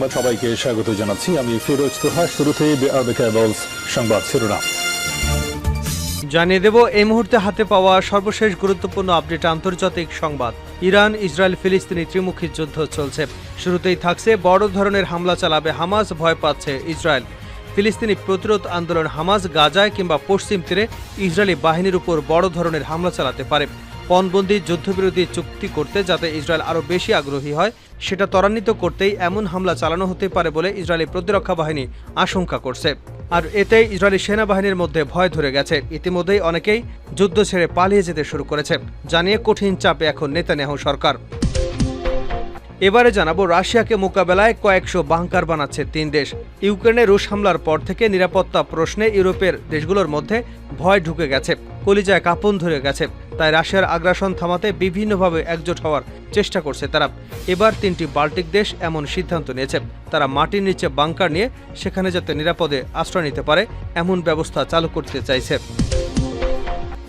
সংবাদ সবাইকে স্বাগত জানাচ্ছি। আমি ফিরোজ তোহা কেবলস সংবাদ শিরোনাম। জানিয়ে দেব, এই মুহূর্তে হাতে পাওয়া সর্বশেষ গুরুত্বপূর্ণ আপডেট আন্তর্জাতিক সংবাদ। ইরান, ইসরায়েল, ফিলিস্তিনি ত্রিমুখী যুদ্ধ চলছে। শুরুতেই থাকছে বড় ধরনের হামলা চালাবে হামাস, ভয় পাচ্ছে ইসরায়েল। ফিলিস্তিনি প্রতিরোধ আন্দোলন হামাস, গাজায় কিংবা পশ্চিম তীরে ইসরায়েলি বাহিনীর উপর বড় ধরনের হামলা চালাতে পারে। পণবন্দি যুদ্ধবিরোধী চুক্তি করতে যাতে ইসরায়েল আরও বেশি আগ্রহী হয়, সেটা ত্বরান্বিত করতেই এমন হামলা চালানো হতে পারে বলে ইসরায়েলি প্রতিরক্ষা বাহিনী আশঙ্কা করছে। আর এতেই ইসরায়েলি সেনাবাহিনীর মধ্যে ভয় ধরে গেছে। ইতিমধ্যেই অনেকেই যুদ্ধ ছেড়ে পালিয়ে যেতে শুরু করেছে, জানিয়ে কঠিন চাপে এখন নেতানিয়াহু সরকার। এবারে জানাব রাশিয়াকে মোকাবেলায় কয়েকশো বাংকার বানাচ্ছে তিন দেশ। ইউক্রেনে রুশ হামলার পর থেকে নিরাপত্তা প্রশ্নে ইউরোপের দেশগুলোর মধ্যে ভয় ঢুকে গেছে, কলিজায় কাঁপন ধরে গেছে। তাই রাশিয়ার আগ্রাসন থামাতে বিভিন্নভাবে একজোট হওয়ার চেষ্টা করছে তারা। এবার তিনটি বাল্টিক দেশ এমন সিদ্ধান্ত নিয়েছে, তারা মাটির নিচে বাংকার নিয়ে সেখানে যাতে নিরাপদে আশ্রয় নিতে পারে, এমন ব্যবস্থা চালু করতে চাইছে।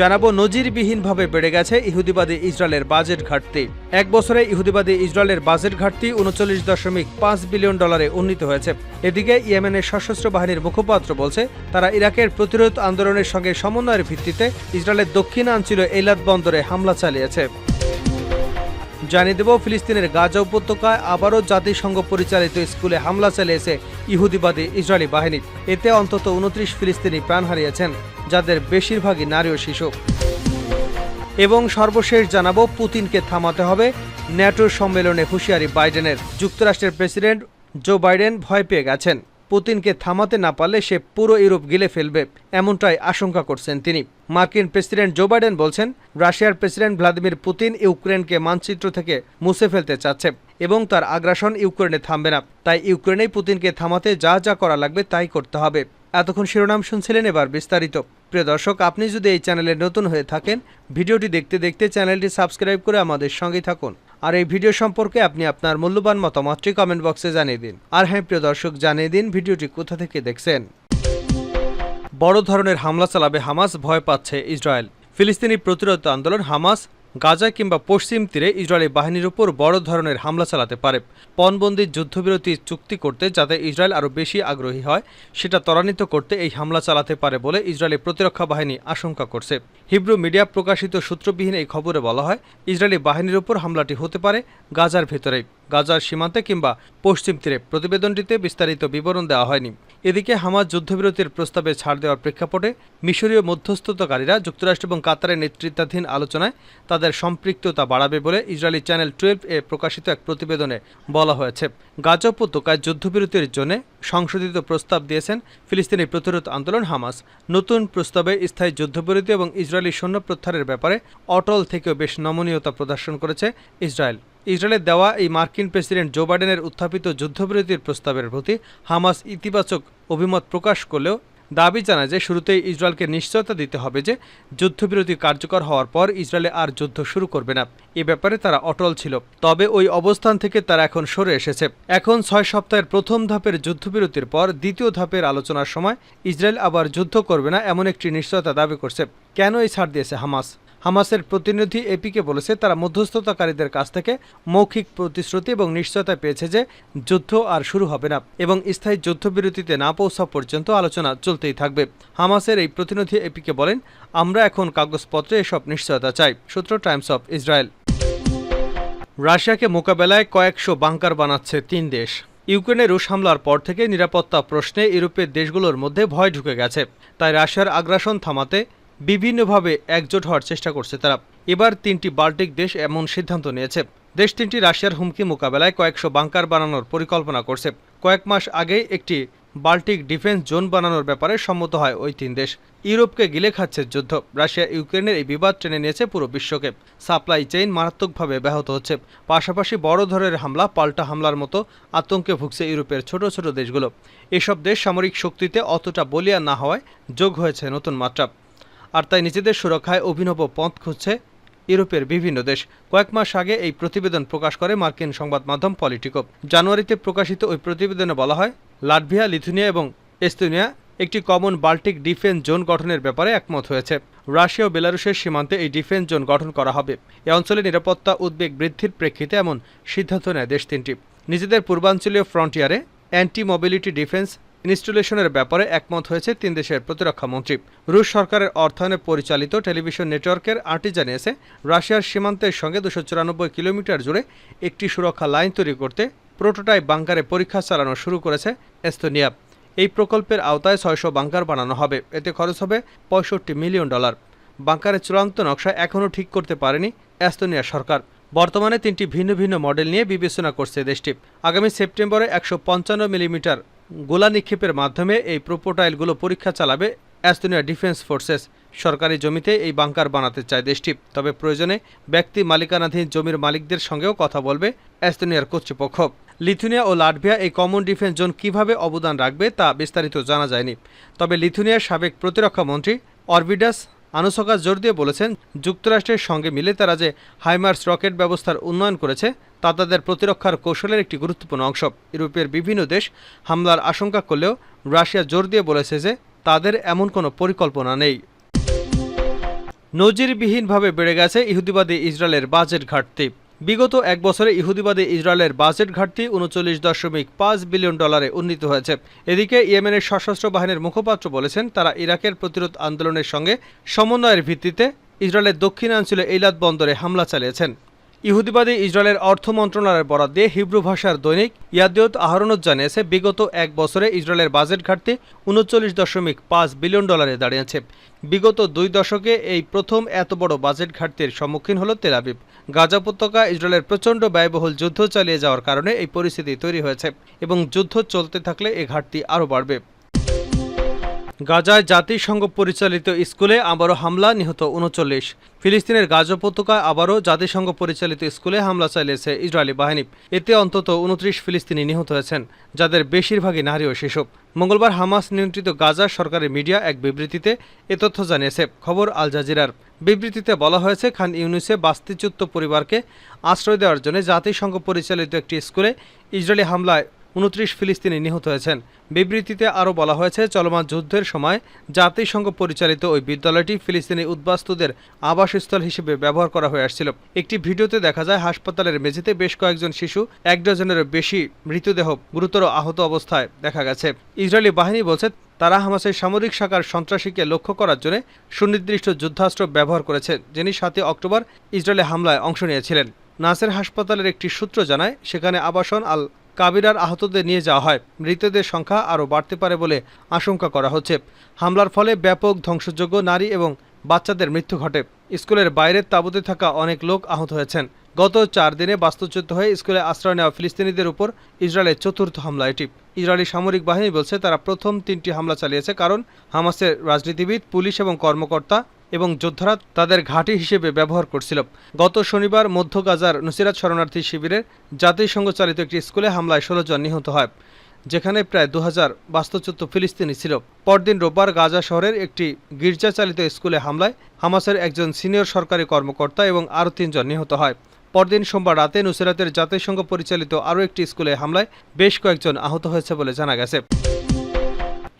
জানাব নজিরবিহীনভাবে বেড়ে গেছে ইহুদিবাদী ইসরায়েলের বাজেট ঘাটতি। এক বছরে ইহুদিবাদী ইসরায়েলের বাজেট ঘাটতি উনচল্লিশ দশমিক পাঁচ বিলিয়ন ডলারে উন্নীত হয়েছে। এদিকে ইয়েমেনের সশস্ত্র বাহিনীর মুখপাত্র বলছে, তারা ইরাকের প্রতিরোধ আন্দোলনের সঙ্গে সমন্বয়ের ভিত্তিতে ইসরায়েলের দক্ষিণাঞ্চল এলাদ বন্দরে হামলা চালিয়েছে। জানিয়ে দেব, ফিলিস্তিনের গাজা উপত্যকায় আবারও জাতিসংঘ পরিচালিত স্কুলে হামলা চালিয়েছে ইহুদিবাদী ইসরায়েলি বাহিনী। এতে অন্তত উনত্রিশ ফিলিস্তিনি প্রাণ হারিয়েছেন, যাদের বেশিরভাগই নারী ও শিশু। এবং সর্বশেষ জানাব, পুতিনকে থামাতে হবে ন্যাটোর সম্মেলনে হুঁশিয়ারি বাইডেনের। যুক্তরাষ্ট্রের প্রেসিডেন্ট জো বাইডেন ভয় পেয়ে গেছেন। পুতিনকে থামাতে না পারলে সে পুরো ইউরোপ গিলে ফেলবে, এমনটাই আশঙ্কা করছেন তিনি। মার্কিন প্রেসিডেন্ট জো বাইডেন বলছেন, রাশিয়ার প্রেসিডেন্ট ভ্লাদিমির পুতিন ইউক্রেনকে মানচিত্র থেকে মুছে ফেলতে চাচ্ছে এবং তার আগ্রাসন ইউক্রেনে থামবে না। তাই ইউক্রেনেই পুতিনকে থামাতে যা যা করা লাগবে তাই করতে হবে। এতক্ষণ শিরোনাম শুনছিলেন এবার বিস্তারিত। প্রিয় দর্শক, আপনি যদি এই চ্যানেলে নতুন হয়ে থাকেন, ভিডিওটি দেখতে দেখতে চ্যানেলটি সাবস্ক্রাইব করে আমাদের সঙ্গেই থাকুন। আর এই ভিডিও সম্পর্কে আপনি আপনার মূল্যবান মতামতটি কমেন্ট বক্সে জানিয়ে দিন। আর হ্যাঁ প্রিয় দর্শক, জানিয়ে দিন ভিডিওটি কোথা থেকে দেখছেন। বড় ধরনের হামলা চালাবে হামাস, ভয় পাচ্ছে ইসরায়েল। ফিলিস্তিনি প্রতিরোধ আন্দোলন হামাস গাজা কিংবা পশ্চিম তীরে ইসরায়েলি বাহিনীর উপর বড় ধরনের হামলা চালাতে পারে। পণবন্দি যুদ্ধবিরতি চুক্তি করতে যাতে ইসরায়েল আরও বেশি আগ্রহী হয়, সেটা ত্বরান্বিত করতে এই হামলা চালাতে পারে বলে ইসরায়েলি প্রতিরক্ষা বাহিনী আশঙ্কা করছে। হিব্রু মিডিয়া প্রকাশিত সূত্রবিহীন এই খবরে বলা হয়, ইসরায়েলি বাহিনীর উপর হামলাটি হতে পারে গাজার ভেতরেই। গাজার সীমান্তে কিংবা পশ্চিম তীরে প্রতিবেদনটিতে বিস্তারিত বিবরণ দেওয়া হয়নি। এদিকে হামাজ যুদ্ধবিরতির প্রস্তাবে ছাড় দেওয়ার প্রেক্ষাপটে মিশরীয় মধ্যস্থতাকারীরা যুক্তরাষ্ট্র এবং কাতারের নেতৃত্বাধীন আলোচনায় তাদের সম্পৃক্ততা বাড়াবে বলে ইসরায়েলি চ্যানেল টুয়েলভ এ প্রকাশিত এক প্রতিবেদনে বলা হয়েছে। গাজা উপত্যকায় যুদ্ধবিরতির জন্য সংশোধিত প্রস্তাব দিয়েছেন ফিলিস্তিনি প্রতিরোধ আন্দোলন হামাস। নতুন প্রস্তাবে স্থায়ী যুদ্ধবিরতি এবং ইসরায়েলি সৈন্য প্রত্যাহারের ব্যাপারে অটল থেকেও বেশ নমনীয়তা প্রদর্শন করেছে ইসরায়েল। ইসরায়েলের দেওয়া এই মার্কিন প্রেসিডেন্ট জো বাইডেনের উত্থাপিত যুদ্ধবিরতির প্রস্তাবের প্রতি হামাস ইতিবাচক অভিমত প্রকাশ করলেও দাবি জানায় যে শুরুতেই ইসরায়েলকে নিশ্চয়তা দিতে হবে যে যুদ্ধবিরতি কার্যকর হওয়ার পর ইসরায়েলে আর যুদ্ধ শুরু করবে না। এ ব্যাপারে তারা অটল ছিল। তবে ওই অবস্থান থেকে তারা এখন সরে এসেছে। এখন ছয় সপ্তাহের প্রথম ধাপের যুদ্ধবিরতির পর দ্বিতীয় ধাপের আলোচনার সময় ইসরায়েল আবার যুদ্ধ করবে না এমন একটি নিশ্চয়তা দাবি করছে। কেন এই ছাড় দিয়েছে হামাস? হামাসের প্রতিনিধি এপিকে বলেছে, তারা মধ্যস্থতাকারীদের কাছ থেকে মৌখিক প্রতিশ্রুতি এবং নিশ্চয়তা পেয়েছে যে যুদ্ধ আর শুরু হবে না এবং স্থায়ী যুদ্ধবিরতিতে না পৌঁছা পর্যন্ত আলোচনা চলতেই থাকবে। হামাসের এই প্রতিনিধি এপিকে বলেন, আমরা এখন কাগজপত্রে এসব নিশ্চয়তা চাই, সূত্র টাইমস অফ ইসরায়েল। রাশিয়াকে মোকাবেলায় কয়েকশো বাংকার বানাচ্ছে তিন দেশ। ইউক্রেনে রুশ হামলার পর থেকে নিরাপত্তা প্রশ্নে ইউরোপের দেশগুলোর মধ্যে ভয় ঢুকে গেছে। তাই রাশিয়ার আগ্রাসন থামাতে বিভিন্নভাবে একজোট হওয়ার চেষ্টা করছে তারা। এবার তিনটি বাল্টিক দেশ এমন সিদ্ধান্ত নিয়েছে। দেশ তিনটি রাশিয়ার হুমকি মোকাবেলায় কয়েকশো বাংকার বানানোর পরিকল্পনা করছে। কয়েক মাস আগেই একটি বাল্টিক ডিফেন্স জোন বানানোর ব্যাপারে সম্মত হয় ওই তিন দেশ। ইউরোপকে গিলে খাচ্ছে যুদ্ধ। রাশিয়া ইউক্রেনের এই বিবাদ টেনে নিয়েছে পুরো বিশ্বকে। সাপ্লাই চেইন মারাত্মকভাবে ব্যাহত হচ্ছে। পাশাপাশি বড় ধরনের হামলা, পাল্টা হামলার মতো আতঙ্কে ভুগছে ইউরোপের ছোট ছোট দেশগুলো। এসব দেশ সামরিক শক্তিতে অতটা বলিয়া না হওয়ায় যোগ হয়েছে নতুন মাত্রা। আর তাই নিজেদের সুরক্ষায় অভিনব পথ খুঁজছে ইউরোপের বিভিন্ন দেশ। কয়েক মাস আগে এই প্রতিবেদন প্রকাশ করে মার্কিন সংবাদ মাধ্যম পলিটিকো। জানুয়ারিতে প্রকাশিত ওই প্রতিবেদনে বলা হয়, লাটভিয়া, লিথুনিয়া এবং এস্তোনিয়া একটি কমন বাল্টিক ডিফেন্স জোন গঠনের ব্যাপারে একমত হয়েছে। রাশিয়া ও বেলারুশের সীমান্তে এই ডিফেন্স জোন গঠন করা হবে। এ অঞ্চলে নিরাপত্তা উদ্বেগ বৃদ্ধির প্রেক্ষিতে এমন সিদ্ধান্ত নেয় দেশ তিনটি। নিজেদের পূর্বাঞ্চলীয় ফ্রন্টিয়ারে অ্যান্টি মোবিলিটি ডিফেন্স ইনস্টলেশনের ব্যাপারে একমত হয়েছে তিন দেশের প্রতিরক্ষা মন্ত্রী। রুশ সরকারের অর্থায়নে পরিচালিত টেলিভিশন নেটওয়ার্কের আর্টি জানিয়েছে রাশিয়ার সীমান্তের সঙ্গে দুশো চুরানব্বই কিলোমিটার জুড়ে একটি সুরক্ষা লাইন তৈরি করতে প্রোটোটাইপ বাংকারে পরীক্ষা চালানো শুরু করেছে এস্তোনিয়া। এই প্রকল্পের আওতায় ছয়শো বাংকার বানানো হবে। এতে খরচ হবে পঁয়ষট্টি মিলিয়ন ডলার। বাংকারের চূড়ান্ত নকশা এখনও ঠিক করতে পারেনি এস্তোনিয়া সরকার। বর্তমানে তিনটি ভিন্ন ভিন্ন মডেল নিয়ে বিবেচনা করছে দেশটি। আগামী সেপ্টেম্বরে একশো পঞ্চান্ন মিলিমিটার গোলা নিক্ষেপের মাধ্যমে এই প্রোপোটাইলগুলো পরীক্ষা চালাবে এস্তোনিয়া ডিফেন্স ফোর্সেস। সরকারি জমিতে এই বাংকার বানাতে চায় দেশটি। তবে প্রয়োজনে ব্যক্তি মালিকানাধীন জমির মালিকদের সঙ্গেও কথা বলবে এস্তোনিয়ার কর্তৃপক্ষ। লিথুনিয়া ও লাটভিয়া এই কমন ডিফেন্স জোন কীভাবে অবদান রাখবে তা বিস্তারিত জানা যায়নি। তবে লিথুনিয়ার সাবেক প্রতিরক্ষা মন্ত্রী অরবিডাস আনুসকা জোর দিয়ে বলেছেন, যুক্তরাষ্ট্রের সঙ্গে মিলে তারা যে হাইমার্স রকেট ব্যবস্থার উন্নয়ন করেছে, তা তাদের প্রতিরক্ষার কৌশলের একটি গুরুত্বপূর্ণ অংশ। ইউরোপের বিভিন্ন দেশ হামলার আশঙ্কা করলেও রাশিয়া জোর দিয়ে বলেছে যে তাদের এমন কোনো পরিকল্পনা নেই। নজিরবিহীনভাবে বেড়ে গেছে ইহুদিবাদী ইসরায়েলের বাজেট ঘাটতি। বিগত এক বছরে ইহুদিবাদী ইসরায়েলের বাজেট ঘাটতি উনচল্লিশ দশমিক পাঁচ বিলিয়ন ডলারে উন্নীত হয়েছে। এদিকে ইয়েমেনের সশস্ত্র বাহিনীর মুখপাত্র বলেছেন, তারা ইরাকের প্রতিরোধ আন্দোলনের সঙ্গে সমন্বয়ের ভিত্তিতে ইসরায়েলের দক্ষিণাঞ্চলে এইলাদ বন্দরে হামলা চালিয়েছেন। ইহুদিবাদী ইসরায়েলের অর্থ মন্ত্রণালয়ের বরাদ দিয়ে হিব্রু ভাষার দৈনিক ইয়াদিয়ত আহরণত জানিয়েছে, বিগত এক বছরে ইসরায়েলের বাজেট ঘাটতি উনচল্লিশ দশমিক পাঁচ বিলিয়ন ডলারে দাঁড়িয়েছে। বিগত দুই দশকে এই প্রথম এত বড় বাজেট ঘাটতির সম্মুখীন হল তেলাবিব গাজা উপত্যকা ইসরায়েলের প্রচণ্ড ব্যয়বহুল যুদ্ধ চালিয়ে যাওয়ার কারণে এই পরিস্থিতি তৈরি হয়েছে এবং যুদ্ধ চলতে থাকলে এ ঘাটতি আরও বাড়বে। গাজায় জাতিসংঘ পরিচালিত স্কুলে আবারও হামলা, নিহত উনচল্লিশ। ফিলিস্তিনের গাজা উপত্যকায় আবারও জাতিসংঘ পরিচালিত স্কুলে হামলা চালিয়েছে ইসরায়েলি বাহিনী। এতে অন্তত উনত্রিশ ফিলিস্তিনি নিহত হয়েছেন, যাদের বেশিরভাগই নারী ও শিশু। মঙ্গলবার হামাস নিয়ন্ত্রিত গাজা সরকারি মিডিয়া এক বিবৃতিতে এ তথ্য জানিয়েছে। খবর আল জাজিরার। বিবৃতিতে বলা হয়েছে, খান ইউনুসে বাস্তিচ্যুত পরিবারকে আশ্রয় দেওয়ার জন্য জাতিসংঘ পরিচালিত একটি স্কুলে ইসরায়েলি হামলায় উনত্রিশ ফিলিস্তিনি নিহত হয়েছেন। বিবৃতিতে আরও বলা হয়েছে, চলমান যুদ্ধের সময় জাতিসংঘ পরিচালিত ওই বিদ্যালয়টি ফিলিস্তিনি উদ্বাস্তুদের আবাসস্থল হিসেবে ব্যবহার করা হয়ে আসছিল। একটি ভিডিওতে দেখা যায়, হাসপাতালের মেঝেতে বেশ কয়েকজন শিশু, এক ডজনেরও বেশি মৃতদেহ গুরুতর আহত অবস্থায় দেখা গেছে। ইসরায়েলি বাহিনী বলছে, তারা হামাসের সামরিক শাখার সন্ত্রাসীকে লক্ষ্য করার জন্য সুনির্দিষ্ট যুদ্ধাস্ত্র ব্যবহার করেছে, যিনি সাতই অক্টোবর ইসরায়েলে হামলায় অংশ নিয়েছিলেন। নাসের হাসপাতালের একটি সূত্র জানায়, সেখানে আবাসন আল কাবিরার আহতদের নিয়ে যাওয়া হয়। মৃতদের সংখ্যা আরও বাড়তে পারে বলে আশঙ্কা করা হচ্ছে। হামলার ফলে ব্যাপক ধ্বংসযোগ্য নারী এবং বাচ্চাদের মৃত্যু ঘটে। স্কুলের বাইরের তাঁবুতে থাকা অনেক লোক আহত হয়েছেন। গত চার দিনে বাস্তুচ্যুত হয়ে স্কুলে আশ্রয় নেওয়া ফিলিস্তিনিদের উপর ইসরায়েলের চতুর্থ হামলা এটি। ইসরায়েলি সামরিক বাহিনী বলছে, তারা প্রথম তিনটি হামলা চালিয়েছে কারণ হামাসের রাজনীতিবিদ, পুলিশ এবং কর্মকর্তা এবং যোদ্ধারা তাদের ঘাঁটি হিসেবে ব্যবহার করছিল। গত শনিবার মধ্য গাজার নুসিরাত শরণার্থী শিবিরের জাতিসংঘ চালিত একটি স্কুলে হামলায় ষোলো জন নিহত হয়, যেখানে প্রায় দু হাজার বাস্তুচ্যুত ফিলিস্তিনি ছিল। পরদিন রোববার গাজা শহরের একটি গির্জা চালিত স্কুলে হামলায় হামাসের একজন সিনিয়র সরকারি কর্মকর্তা এবং আরও তিনজন নিহত হয়। পরদিন সোমবার রাতে নুসিরাতের জাতিসংঘ পরিচালিত আরও একটি স্কুলে হামলায় বেশ কয়েকজন আহত হয়েছে বলে জানা গেছে।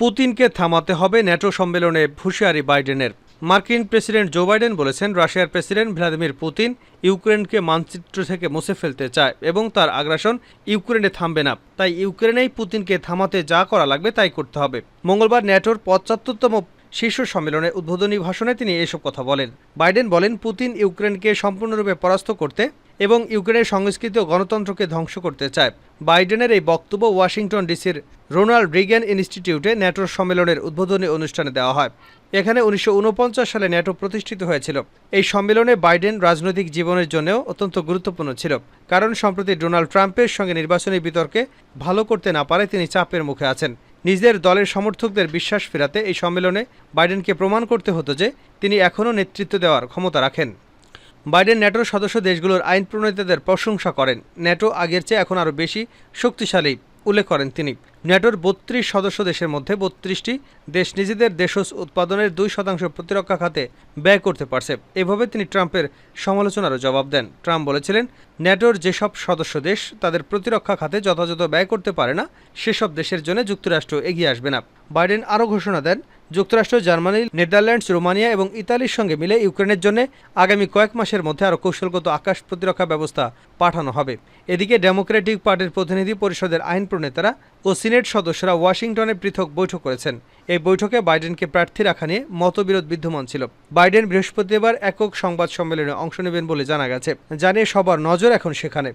পুতিনকে থামাতে হবে ন্যাটো সম্মেলনে হুঁশিয়ারি বাইডেনের। মার্কিন প্রেসিডেন্ট জো বাইডেন বলেছেন, রাশিয়ার প্রেসিডেন্ট ভ্লাদিমির পুতিন ইউক্রেনকে মানচিত্র থেকে মুছে ফেলতে চায় এবং তার আগ্রাসন ইউক্রেনে থামবে না। তাই ইউক্রেনেই পুতিনকে থামাতে যা করা লাগবে তাই করতে হবে। মঙ্গলবার ন্যাটোর পঁচাত্তরতম শীর্ষ সম্মেলনে উদ্বোধনী ভাষণে তিনি এসব কথা বলেন। বাইডেন বলেন, পুতিন ইউক্রেনকে সম্পূর্ণরূপে পরাস্ত করতে এবং ইউক্রেনের সংস্কৃতি ও গণতন্ত্রকে ধ্বংস করতে চায়। বাইডেনের এই বক্তব্য ওয়াশিংটন ডিসির রোনাল্ড রিগ্যান ইনস্টিটিউটে ন্যাটোর সম্মেলনের উদ্বোধনী অনুষ্ঠানে দেওয়া হয়। এখানে উনিশশো ঊনপঞ্চাশ সালে ন্যাটো প্রতিষ্ঠিত হয়েছিল। এই সম্মেলনে বাইডেন রাজনৈতিক জীবনের জন্যও অত্যন্ত গুরুত্বপূর্ণ ছিল। কারণ সম্প্রতি ডোনাল্ড ট্রাম্পের সঙ্গে নির্বাচনী বিতর্কে ভালো করতে না পারে তিনি চাপের মুখে আছেন। নিজের দলের সমর্থকদের বিশ্বাস ফেরাতে এই সম্মেলনে বাইডেনকে প্রমাণ করতে হতো যে তিনি এখনও নেতৃত্ব দেওয়ার ক্ষমতা রাখেন। বাইডেন ন্যাটোর সদস্য দেশগুলোর আইন প্রণেতাদের প্রশংসা করেন। ন্যাটো আগের চেয়ে এখন আরও বেশি শক্তিশালী। উল্লেখ করেন তিনি। ন্যাটোর বত্রিশ সদস্য দেশের মধ্যে বত্রিশটি দেশ নিজেদের দেশজ উৎপাদনের দুই শতাংশ প্রতিরক্ষা খাতে ব্যয় করতে পারছে। এভাবে তিনি ট্রাম্পের সমালোচনারও জবাব দেন। ট্রাম্প বলেছিলেন ন্যাটোর যেসব সদস্য দেশ তাদের প্রতিরক্ষা খাতে যথাযথ ব্যয় করতে পারে না, সেসব দেশের জন্য যুক্তরাষ্ট্র এগিয়ে আসবে না। বাইডেন আরও ঘোষণা দেন যুক্তরাষ্ট্র, জার্মানি, নেদারল্যান্ডস, রোমানিয়া এবং ইতালির সঙ্গে মিলে ইউক্রেনের জন্য আগামী কয়েক মাসের মধ্যে আরও কৌশলগত আকাশ প্রতিরক্ষা ব্যবস্থা পাঠানো হবে। এদিকে ডেমোক্রেটিক পার্টির প্রতিনিধি পরিষদের আইন প্রণেতারা ও সিনেট সদস্যরা ওয়াশিংটনে পৃথক বৈঠক করেছেন। এই বৈঠকে বাইডেনকে প্রার্থী রাখা নিয়ে মতবিরোধ বিদ্যমান ছিল। বাইডেন বৃহস্পতিবার একক সংবাদ সম্মেলনে অংশ নেবেন বলে জানা গেছে। জানিয়ে সবার নজর এখন সেখানে।